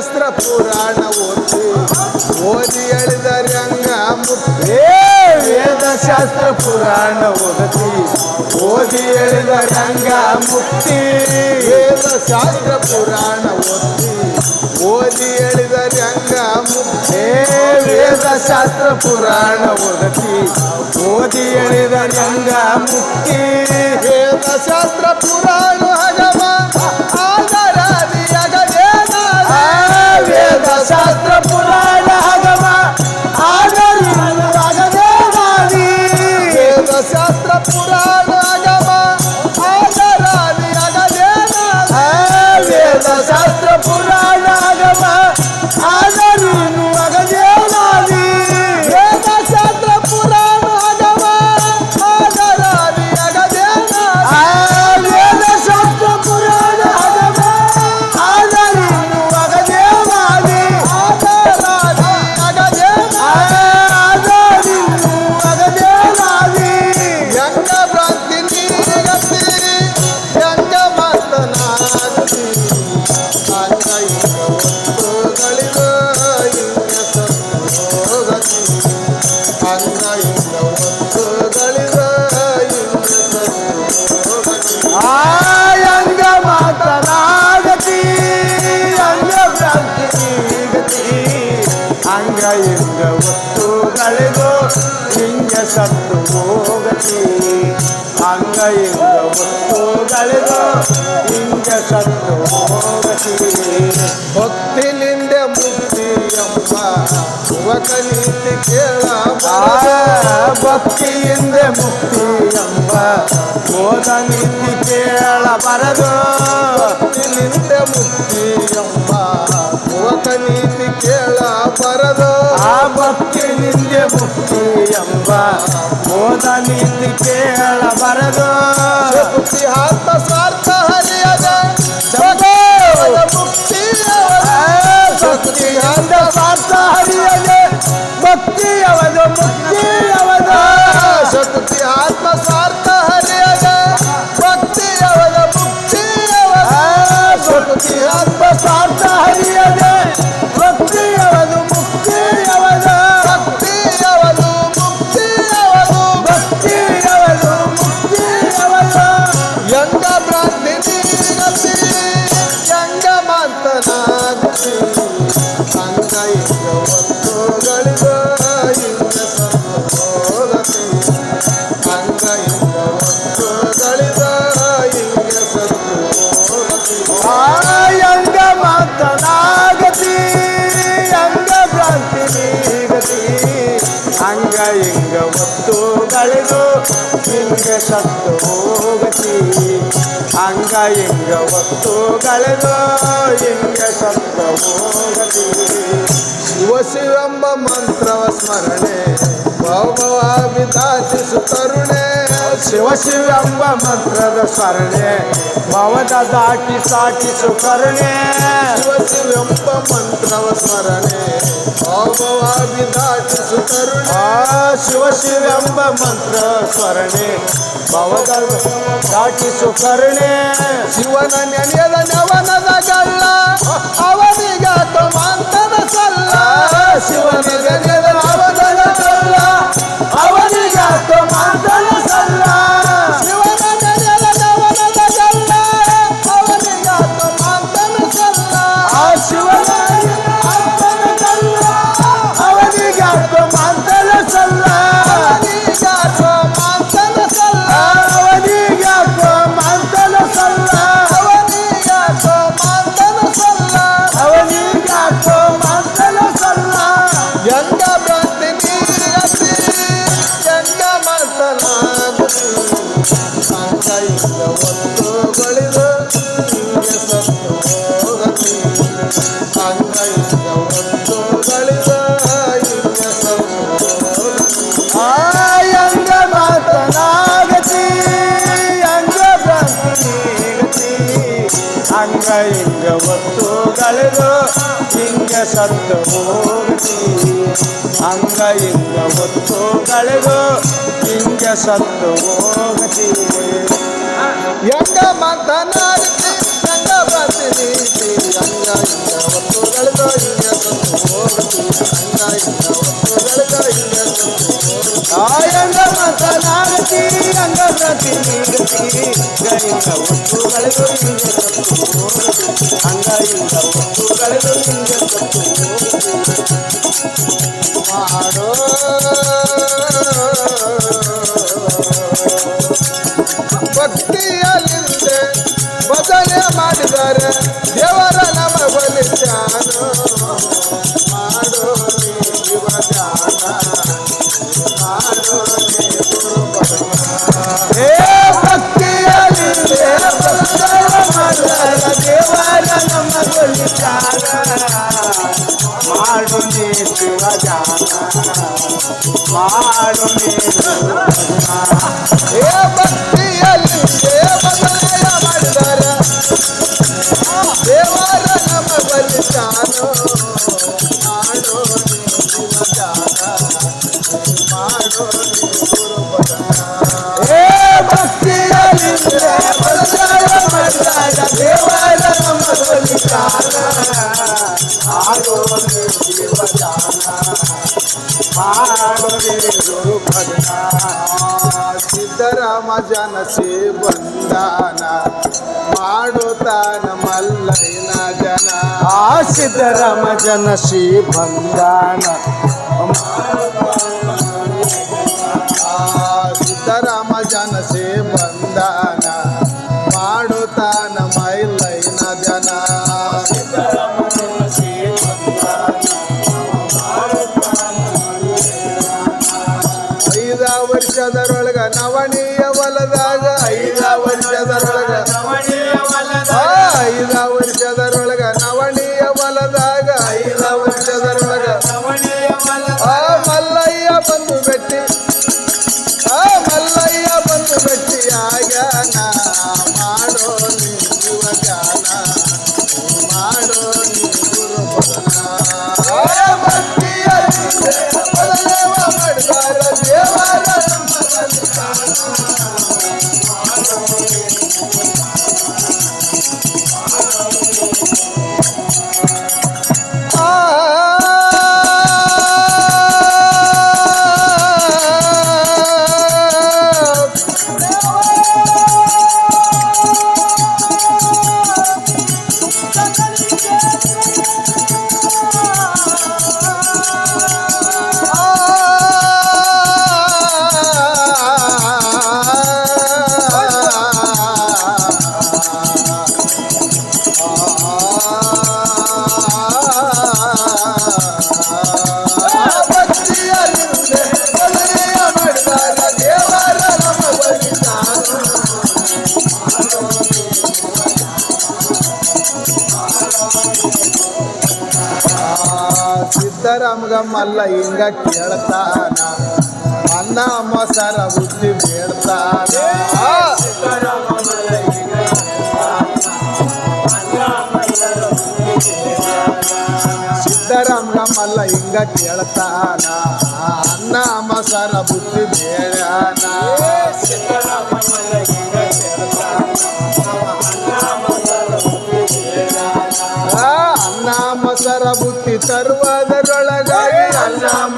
ಶಾಸ್ತ್ರ ಪುರಾಣ ಓದಿ ಓದಿ ಎಳೆದ ರಂಗ ವೇದ ಶಾಸ್ತ್ರ ಪುರಾಣ ಓದಿ ಓದಿ ಎಳೆದ ರಂಗ ಮುಕ್ತಿ ವೇದ ಶಾಸ್ತ್ರ ಪುರಾಣ ಓದಿ ಓದಿ ಎಳೆದ ರಂಗ ಮುಕ್ತಿ ವೇದ ಶಾಸ್ತ್ರ ಪುರಾಣ ಓದಿ ಓದಿ ಎಳೆದ ರಂಗ ಮುಕ್ತಿ ವೇದ ಶಾಸ್ತ್ರ ಪುರಾಣ ಭಗವ ಮುತ್ತಿನಿಂದ ಮುಕ್ತಿ ಎಂಬ ಯುವಕನಿಂದ ಕೇಳ ಭಕ್ತಿಯಿಂದ ಮುಕ್ತಿ ಎಂಬ ಓದನಿಂದ ಕೇಳಬಾರದು ಭಕ್ತಿನಿಂದ ಮುಕ್ತಿ ಎಂಬ ಯುವಕನಿಂದ ಕೇಳಬಾರದು ಆ ಭಕ್ತಿನಿಂದ ಮುಕ್ತಿ ಎಂಬ ಓದನಿಂದ ಕೇಳಬಾರದು ಬರದು. ಕಳೆದೋ ಹಿಂಗ ಸತ್ತ ಹೋಗಲಿ ಶಿವ ಶಿವೆಂಬ ಮಂತ್ರವ ಸ್ಮರಣೆ ಭೌಮವಾಗಿ ದಾಚಿಸುತ್ತರುಣೆ शिव शिव अंब मंत्र स्मरणे भवदाटी साठी सुकरणे शिव शिव अंब मंत्र स्मरणे भवदाटी सुकरणे शिव शिव अंब मंत्र स्मरणे भवदाटी सुकरणे ಶಿವನ ನೆನೆಯದ ನೆವನದ तो मंत्र सल्ला शिवन ಶಿವನಿಗ ಸತ್ತು ಹೋಗತಿ ಹಂಗ ಹಿಂಗ ಹೊತ್ತು ಕಳೆದು ಹಿಂಗ ಸತ್ತು ಹೋಗತಿ ಹೆಂಗ ಮಾತನಾಡ್ತಿ ಹೆಂಗ ಬರ್ತೀನಿ ಹಂಗ ಹಿಂಗ ಒತ್ತುಗಳದ ಹಿಂಗ ಸತ್ತು ಹೋಗ್ತಿ ಹಂಗ ಹಿಂಗ ಒತ್ತುಗಳದ ಹಿಂಗ ಸತ್ತು ಹೋಗ್ತಿ ಆಯಂಗ ಮಾತನಾಡತಿ ನೀಡತಿ ಹಿಂಗ ಹೊತ್ತು ಕಳೆದು ಹಿಂಗ ಸತ್ತು ಹೋಗತಿ ಹಂಗ ಹಿಂಗ ಹೊತ್ತು ಕಳೆದು ಹಿಂಗ ಮಾಡೋ ಮಾಡಿದರೆ ದೇವರ ಮಾಡು ನೀ ಶಿವಜಾನ ಮಾಡು ನೀ ಸಿದ್ದರಾಮ ಜನಸಿ ಬಂದಾನ ಮಾಡುತ್ತಾನ ಮಲ್ಲಯ್ಯನ ಜನ ಆ ಸಿದ್ದರಾಮ ಜನಸಿ ಬಂದಾನ ಆ ಸಿದ್ದರಾಮ ಜನಸಿ ಬಂದಾನ ಸಿದ್ದರಾಮಗ ಮಲ್ಲ ಹಿಂಗ ಕೇಳ್ತಾನ ಅನ್ನ ಮೊಸರ ಬುದ್ಧಿ ಬೇಡ್ತಾನ ಸಿದ್ದರಾಮಗ ಮಲ್ಲ ಹಿಂಗ ಕೇಳ್ತಾನ ಅನ್ನ ಮೊಸರ ಬುದ್ಧಿ ಬೇಡಾನ ಆ,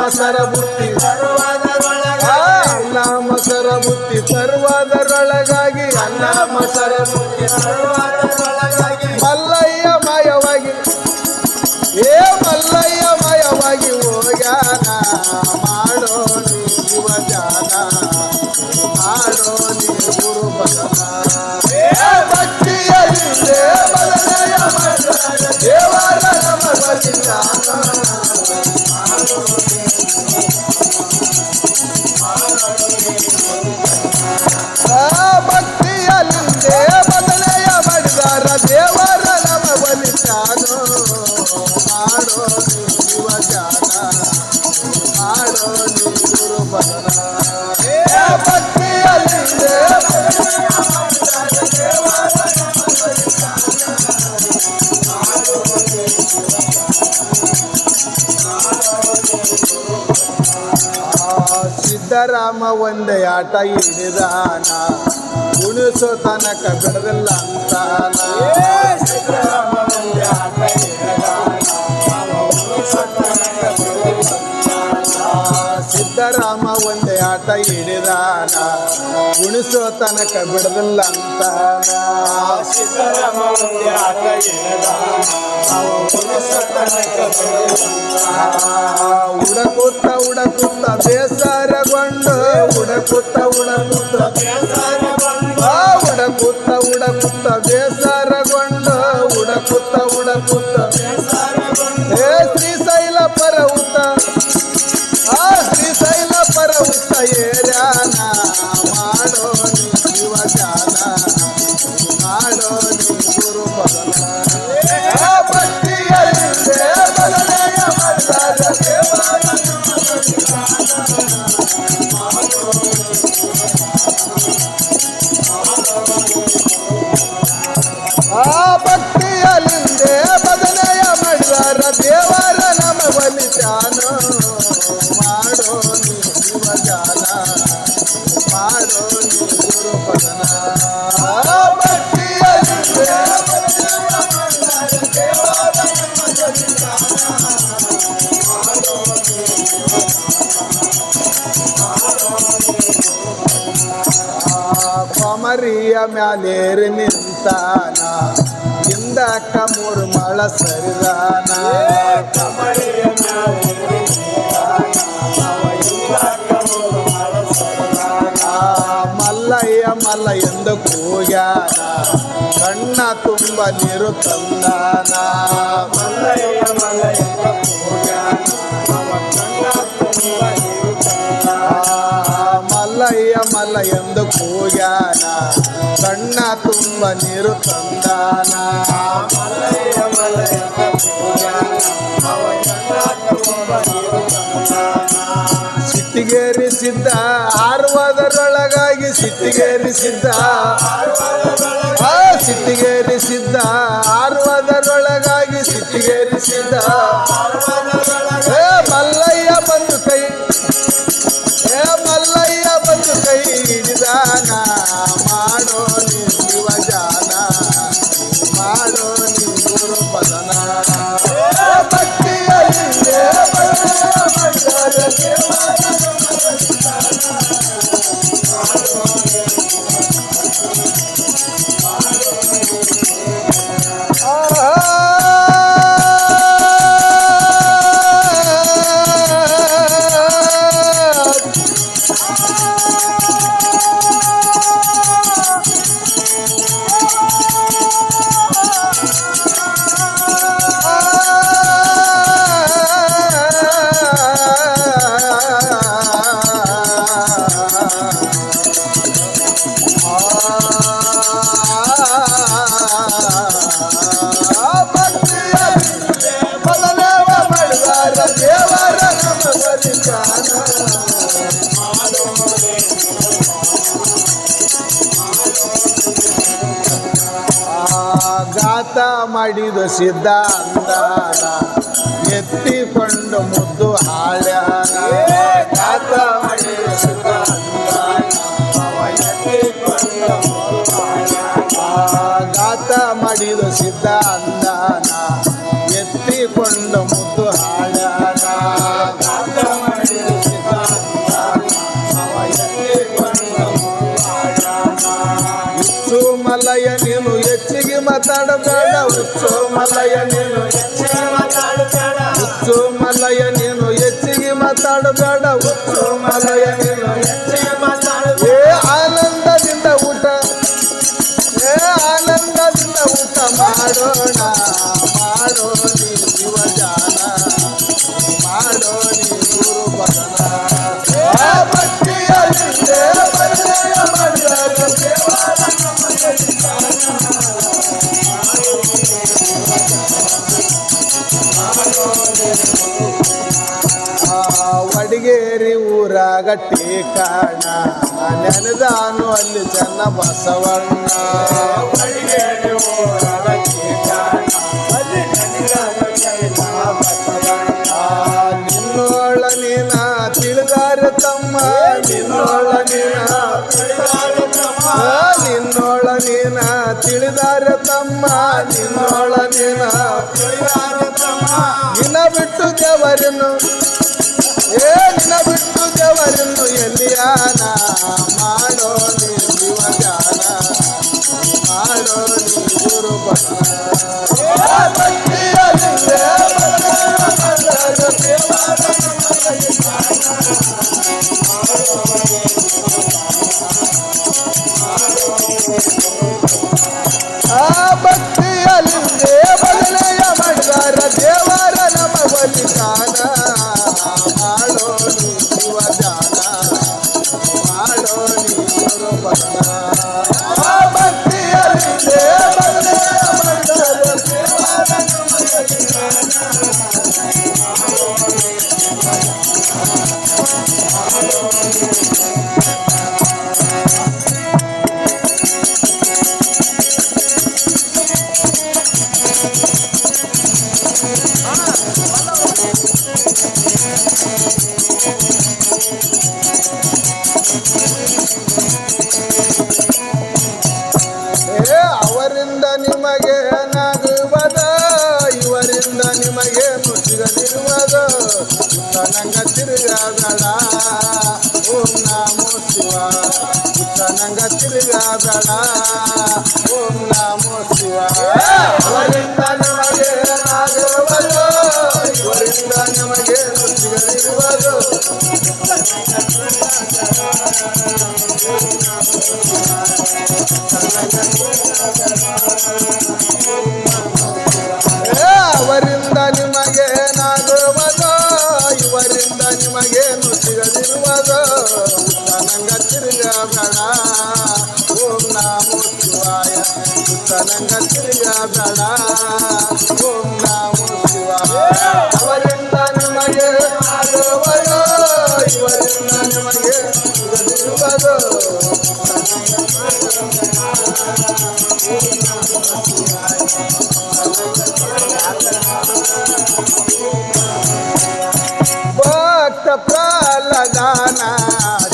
ಮೊಸರ ಬುತ್ತಿ ಅನ್ನ ಮೊಸರ ಬುತ್ತಿ ತರುವುದರೊಳಗಾಗಿ ಅನ್ನ ಮಸರ ಬುತ್ತಿ ಮಲ್ಲಯ್ಯ ಸಿದ್ದರಾಮ ಒಂದೇ ಆಟ ಹಿಡಿದಾನ ಉಣಿಸೋ ತನಕ ಬಿಡದಿಲ್ಲ ಅಂತಾನ ಆ, ಸಿದ್ದರಾಮ ಒಂದೇ ಆಟ ಹಿಡಿದಾನ ಉಣಿಸೋ ತನಕ ಬಿಡದಿಲ್ಲ ಅಂತಾನ ಉಡಕುತ್ತ ಉಡಕುತ್ತ ಬೇಸರಗೊಂಡು ಉಡಕುತ್ತ ಉಡಕುತ್ತ ಆ, ಉಡಕುತ್ತ ಉಡಕುತ್ತ ಬೇಸರಗೊಂಡು ಉಡಕುತ್ತ ಉಡಕುತ್ತ ಏ ಕೊಮರಿಯ ಮ್ಯಾಲೇರಿ ನಿಂತಾನ ಹಿಂದಕ್ಕ ಮೂರು ಮಳ ಸರಿದಾನ ಆ, ಮಲ್ಲಯ್ಯ ಮಲ್ಲ ಎಂದು ಕೂಗ್ಯಾನ ಕಣ್ಣ ತುಂಬ ನೀರು ತಂದಾನ ಆ, ಎಂದು ಕೂಗ್ಯಾನ ಕಣ್ಣ ತುಂಬ ನೀರು ತಂದಾನ. ಸಿಟ್ಟಿಗೇರಿಸಿದ್ದ ಆರ್ವಾದರೊಳಗಾಗಿ ಸಿಟ್ಟಿಗೇರಿಸಿದ್ದ ಆ ಸಿಟ್ಟಿಗೇರಿಸಿದ್ದ ಆರ್ವಾದರೊಳಗಾಗಿ ಸಿಟ್ಟಿಗೇರಿಸಿದ್ದ. ಮಾಡಿದ ಸಿದ್ಧ ಅಂದಾನ ಎತ್ತಿಕೊಂಡು ಮುದ್ದು ಹಾಳ್ಯಾನ ಹುಚ್ಚು ಮಲಯ ನೀನು ಹೆಚ್ಚಿಗೆ ಮಾತಾಡಬೇಡ. ಹುಚ್ಚು ಮಲಯ ನೀನು ಹೆಚ್ಚಿಗೆ ಮಾತಾಡಬೇಡ. ಹುಚ್ಚು ನೀನು ಹೆಚ್ಚಿಗೆ ಮಾತಾಡ ಏ ಆನಂದದಿಂದ ಊಟ, ಏ ಆನಂದದಿಂದ ಊಟ ಮಾಡೋಣ. ಜಗತ್ತಿ ಕಾರಣ. ನೆನೆದಾನು ಅಲ್ಲಿ ಚೆನ್ನ ಬಸವಣ್ಣ. ನಿನ್ನೋಳ ತಿಳಿದಾರೆ ತಮ್ಮ. ನಿನ್ನೋಳ ತಮ್ಮ. ನಿನ್ನೋಳ ನಿನ್ನ ಬಿಟ್ಟು ದೇವರನ್ನು Bye. I got to get it out. ತಿರುವದೋ ಉತ್ತನಂಗ ತಿರುಗಬೇಡ ಓಂ ನಾಮೋ ಶಿವಾಯ ಉತ್ತನಂಗ ತಿರುಗಬೇಡ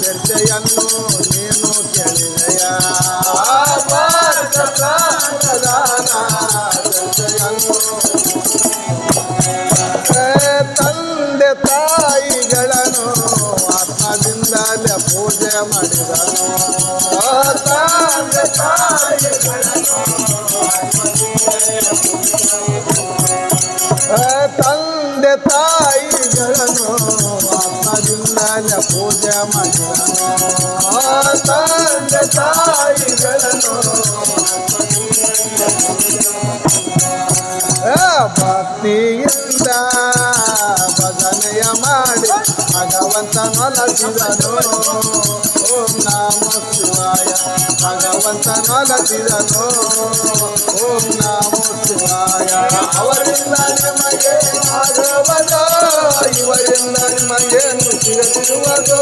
ಚರ್ಚೆಯನ್ನು ನೀನು ಕೇಳಿದೆಯ? ತಂದೆ ತಾಯಿಗಳನ್ನು ಆತ್ಮದಿಂದಲೇ ಪೂಜೆ ಮಾಡಿದನು. ತಂದೆ ತಾಯಿ ಭಕ್ತಿಯಿಂದ ಭಜನೆಯ ಮಾಡಿ ಭಗವಂತನೊಲಸಿದನು ಓಂ ನಮೋ ಶಿವಾಯ ಭಗವಂತನೊಲಸಿದನು ಓಂ ನಮೋ ಶಿವಾಯ ಅವರಿಂದ ನಿಮಗೆ ಆಗುವುದು ಇವರಿಂದ ನಿಮಗೇನು ಸಿಗದಿರುವುದು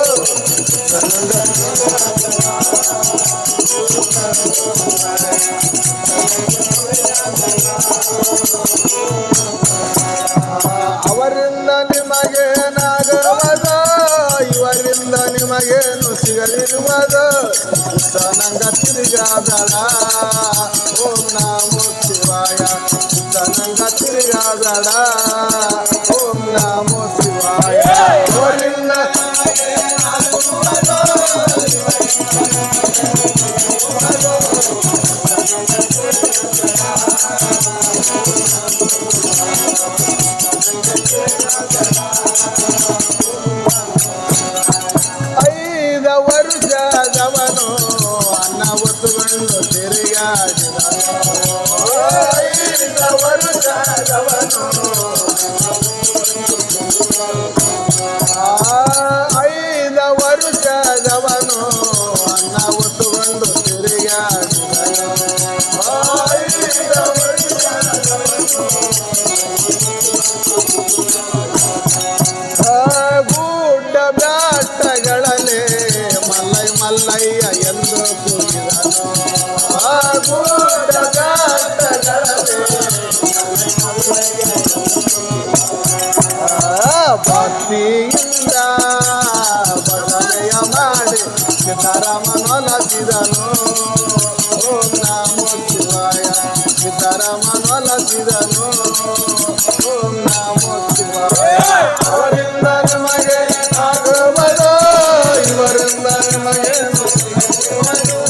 Thank you. ಅವರಿಂದ ನಿಮಗೆ ನಿಮಗೇನಾಗವದ ಇವರಿಂದ ನಿಮಗೇನು ಸಿಗಲಿರುವದ ನನಗ ತಿರುಗಾದಳ ಓಂ ನಾಮ ಶಿವಾಯ. ನನಗ ತಿರುಗಾದಳ. Hare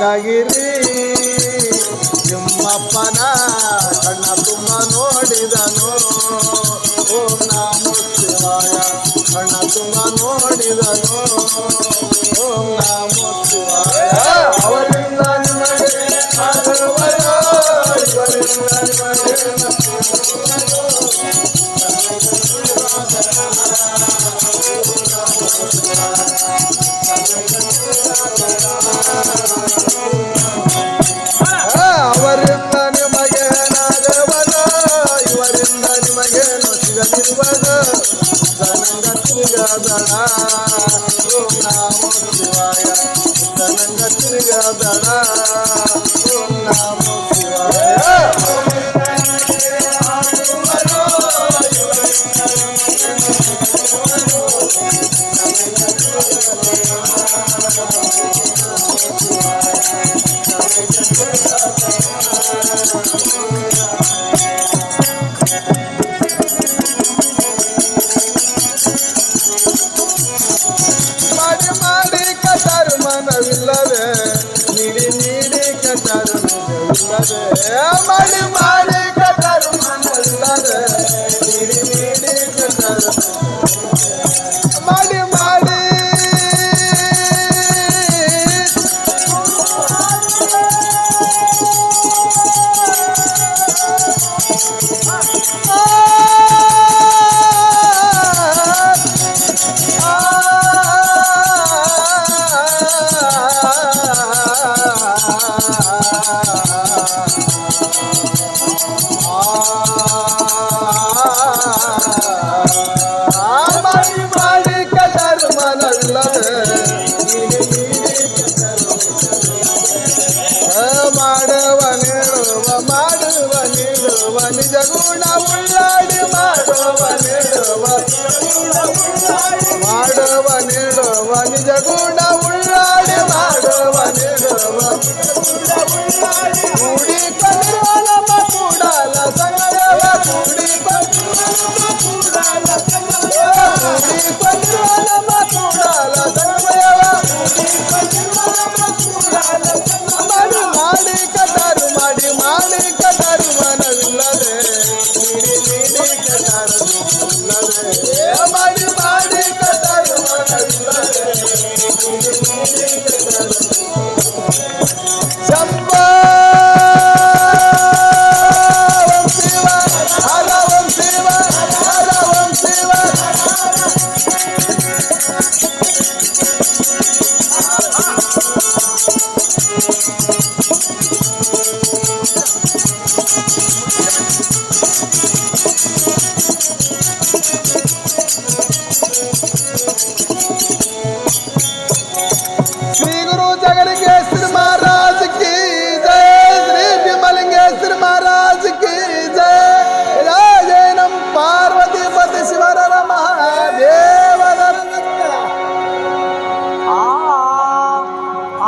ತಗಿರಿ ನಿಮ್ಮಪ್ಪನ ಕಣ್ಣ ತುಂಬ ನೋಡಿದನು. ಓಂ ನಾಮ ಶಿವಾಯ ಕಣ್ಣ ತುಂಬ ನೋಡಿದನು. ಓಂ ನಾಮ ಶಿವಾಯ ಅವರಿಂದ ನಿಮಗೆ ಇವರಿಂದ ನಿಮಗೆ da da I will.